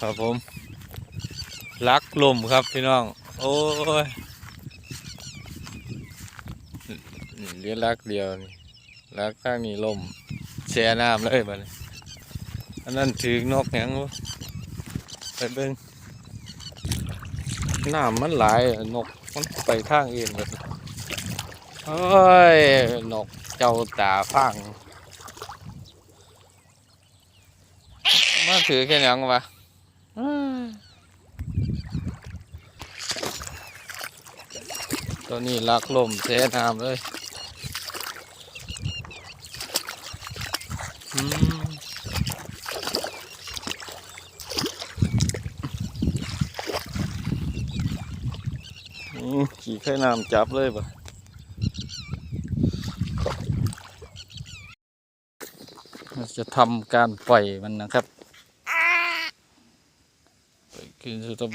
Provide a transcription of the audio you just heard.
ครับผมลักลมครับพี่น้อง โอ้ยเรียลักเดียวนี่ลักข้างนี้ลมแช่น้ำเลยบัดนี้อันนั้นถือนกหยังวะไปเบิ่งน้ำมันหลายนกมันไปทางอื่นหมดโอ้ยนกเจ้าตาฟังมาถือแค่ยังวะอ้า ตัวนี้ลักลมเสียน้ำเลยอืมขี่ไข่น้ำจับเลยปะจะทำการปล่อยมันนะครับ ไปคืนสู่ธรร